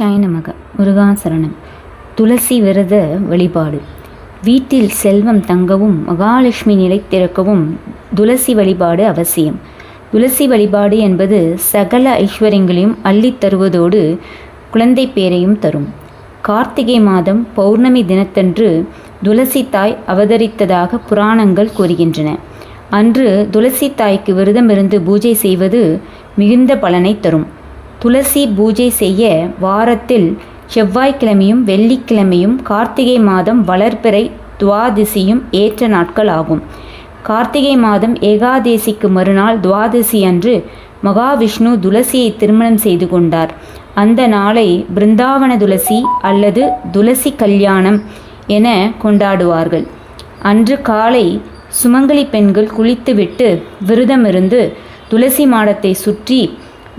சாய் நமக முருகாசரணம் துளசி விரத வழிபாடு. வீட்டில் செல்வம் தங்கவும் மகாலட்சுமி நிலைத்திருக்கவும் துளசி வழிபாடு அவசியம். துளசி வழிபாடு என்பது சகல ஐஸ்வர்யங்களையும் அள்ளித் தருவதோடு குழந்தை பேரையும் தரும். கார்த்திகை மாதம் பௌர்ணமி தினத்தன்று துளசி தாய் அவதரித்ததாக புராணங்கள் கூறுகின்றன. அன்று துளசி தாய்க்கு விரதமிருந்து பூஜை செய்வது மிகுந்த பலனை தரும். துளசி பூஜை செய்ய வாரத்தில் செவ்வாய்க்கிழமையும் வெள்ளிக்கிழமையும் கார்த்திகை மாதம் வளர்பிறை துவாதசியும் ஏற்ற நாட்கள் ஆகும் கார்த்திகை மாதம் ஏகாதேசிக்கு மறுநாள் துவாதசி அன்று மகாவிஷ்ணு துளசியை திருமணம் செய்து கொண்டார். அந்த நாளை பிருந்தாவன துளசி அல்லது துளசி கல்யாணம் என கொண்டாடுவார்கள். அன்று காலை சுமங்கலி பெண்கள் குளித்துவிட்டு விரதமிருந்து துளசி மாடத்தை சுற்றி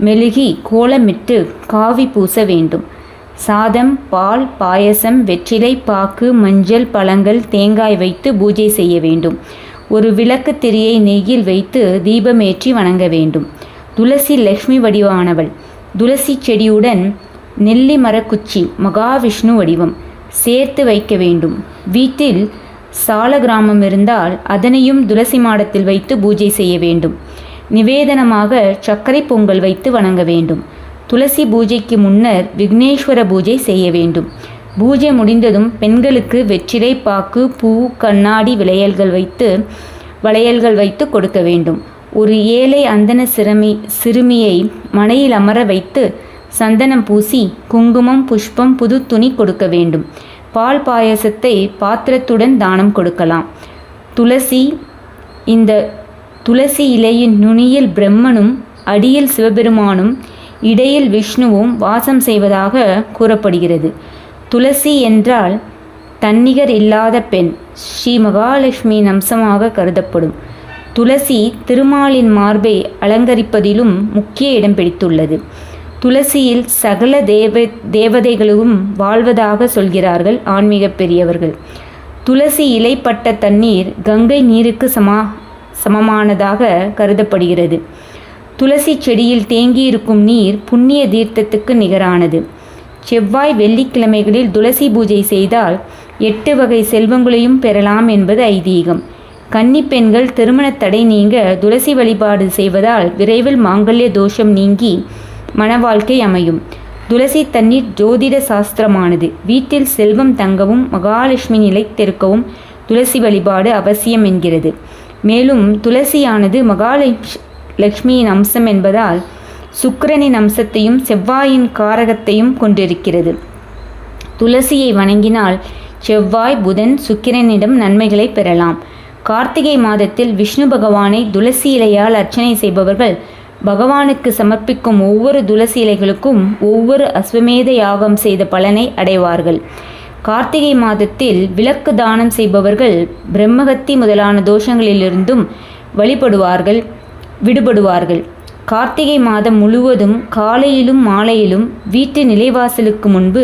மெழுகி கோலமிட்டு காவி பூச வேண்டும். சாதம் பால் பாயசம் வெற்றிலை பாக்கு மஞ்சள் பழங்கள் தேங்காய் வைத்து பூஜை செய்ய வேண்டும். ஒரு விளக்கு திரியை நெய்யில் வைத்து தீபமேற்றி வணங்க வேண்டும். துளசி லக்ஷ்மி வடிவானவள். துளசி செடியுடன் நெல்லி மரக்குச்சி மகாவிஷ்ணு வடிவம் சேர்த்து வைக்க வேண்டும். வீட்டில் சால கிராமம் இருந்தால் அதனையும் துளசி மாடத்தில் வைத்து பூஜை செய்ய வேண்டும். நிவேதனமாக சர்க்கரை பொங்கல் வைத்து வணங்க வேண்டும். துளசி பூஜைக்கு முன்னர் விக்னேஸ்வர பூஜை செய்ய வேண்டும். பூஜை முடிந்ததும் பெண்களுக்கு வெற்றிலை பாக்கு பூ கண்ணாடி விளையல்கள் வைத்து வளையல்கள் வைத்து கொடுக்க வேண்டும். ஒரு ஏழை அந்தன சிறுமி சிறுமியை மனையில் அமர வைத்து சந்தனம் பூசி குங்குமம் புஷ்பம் புது துணி கொடுக்க வேண்டும். பால் பாயசத்தை பாத்திரத்துடன் தானம் கொடுக்கலாம். துளசி இந்த துளசி இலையின் நுனியில் பிரம்மனும் அடியில் சிவபெருமானும் இடையில் விஷ்ணுவும் வாசம் செய்வதாக கூறப்படுகிறது. துளசி என்றால் தன்னிகர் இல்லாத பெண் ஸ்ரீ மகாலட்சுமியின் அம்சமாக கருதப்படும். துளசி திருமாலின் மார்பை அலங்கரிப்பதிலும் முக்கிய இடம் பிடித்துள்ளது. துளசியில் சகல தேவ தேவதைகளும் வாழ்வதாக சொல்கிறார்கள் ஆன்மீக பெரியவர்கள். துளசி இலைப்பட்ட தண்ணீர் கங்கை நீருக்கு சமா சமமானதாக கருதப்படுகிறது. துளசி செடியில் தேங்கியிருக்கும் நீர் புண்ணிய தீர்த்தத்துக்கு நிகரானது. செவ்வாய் வெள்ளிக்கிழமைகளில் துளசி பூஜை செய்தால் எட்டு வகை செல்வங்களையும் பெறலாம் என்பது ஐதீகம். கன்னி பெண்கள் திருமண தடை நீங்க துளசி வழிபாடு செய்வதால் விரைவில் மாங்கல்ய தோஷம் நீங்கி மன வாழ்க்கை அமையும். துளசி தண்ணீர் ஜோதிட சாஸ்திரமானது. வீட்டில் செல்வம் தங்கவும் மகாலட்சுமி நிலைத்திருக்கவும் துளசி வழிபாடு அவசியம் என்கிறது. மேலும் துளசியானது மகாலட்ச லக்ஷ்மியின் அம்சம் என்பதால் சுக்கிரனின் அம்சத்தையும் செவ்வாயின் காரகத்தையும் கொண்டிருக்கிறது. துளசியை வணங்கினால் செவ்வாய் புதன் சுக்கிரனிடம் நன்மைகளை பெறலாம். கார்த்திகை மாதத்தில் விஷ்ணு பகவானை துளசி இலையால் அர்ச்சனை செய்பவர்கள் பகவானுக்கு சமர்ப்பிக்கும் ஒவ்வொரு துளசி இலைகளுக்கும் ஒவ்வொரு அஸ்வமேத யாகம் செய்த பலனை அடைவார்கள். கார்த்திகை மாதத்தில் விளக்கு தானம் செய்பவர்கள் பிரம்மகத்தி முதலான தோஷங்களிலிருந்தும் வழிபடுவார்கள் விடுபடுவார்கள். கார்த்திகை மாதம் முழுவதும் காலையிலும் மாலையிலும் வீட்டு நிலைவாசலுக்கு முன்பு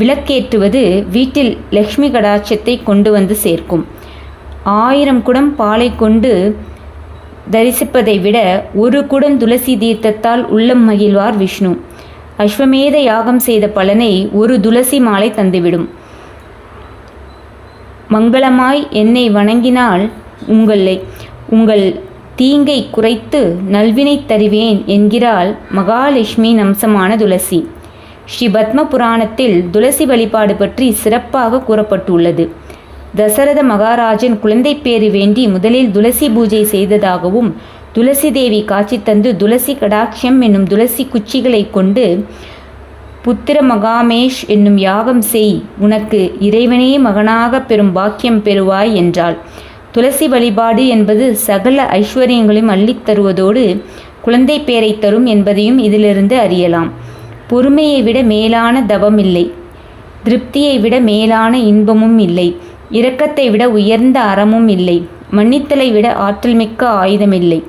விளக்கேற்றுவது வீட்டில் லக்ஷ்மி கடாட்சத்தை கொண்டு வந்து சேர்க்கும். ஆயிரம் குடம் பாலை கொண்டு தரிசிப்பதை விட ஒரு குடம் துளசி தீர்த்தத்தால் உள்ளம் மகிழ்வார் விஷ்ணு. அஸ்வமேத யாகம் செய்த பலனை ஒரு துளசி மாலை தந்துவிடும். மங்களமாய் என்னை வணங்கினால் உங்களை உங்கள் தீங்கை குறைத்து நல்வினை தருவேன் என்கிறாள் மகாலட்சுமி அம்சமான துளசி. ஸ்ரீ பத்ம புராணத்தில் துளசி வழிபாடு பற்றி சிறப்பாக கூறப்பட்டுள்ளது. தசரத மகாராஜன் குழந்தை பேறு வேண்டி முதலில் துளசி பூஜை செய்ததாகவும் துளசி தேவி காட்சி தந்து துளசி கடாட்சம் என்னும் துளசி குச்சிகளை கொண்டு புத்திர மகாமேஷ் என்னும் யாகம் செய். உனக்கு இறைவனே மகனாக பெறும் பாக்கியம் பெறுவாய் என்றாள். துளசி வழிபாடு என்பது சகல ஐஸ்வர்யங்களையும் அள்ளித் தருவதோடு குழந்தை பேரை தரும் என்பதையும் இதிலிருந்து அறியலாம். பொறுமையை விட மேலான தவம் இல்லை. திருப்தியை விட மேலான இன்பமும் இல்லை. இரக்கத்தை விட உயர்ந்த அறமும் இல்லை. மன்னித்தலை விட ஆற்றல் மிக்க ஆயுதமில்லை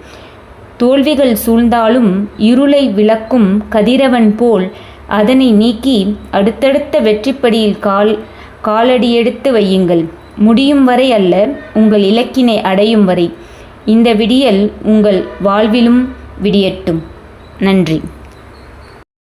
தோல்விகள் சூழ்ந்தாலும் இருளை விளக்கும் கதிரவன் போல் அதனை நீக்கி அடுத்தடுத்த வெற்றிப்படியில் கால் காலடியெடுத்து வையுங்கள். முடியும் வரை அல்ல உங்கள் இலக்கினை அடையும் வரை. இந்த விடியல் உங்கள் வாழ்விலும் விடியட்டும். நன்றி.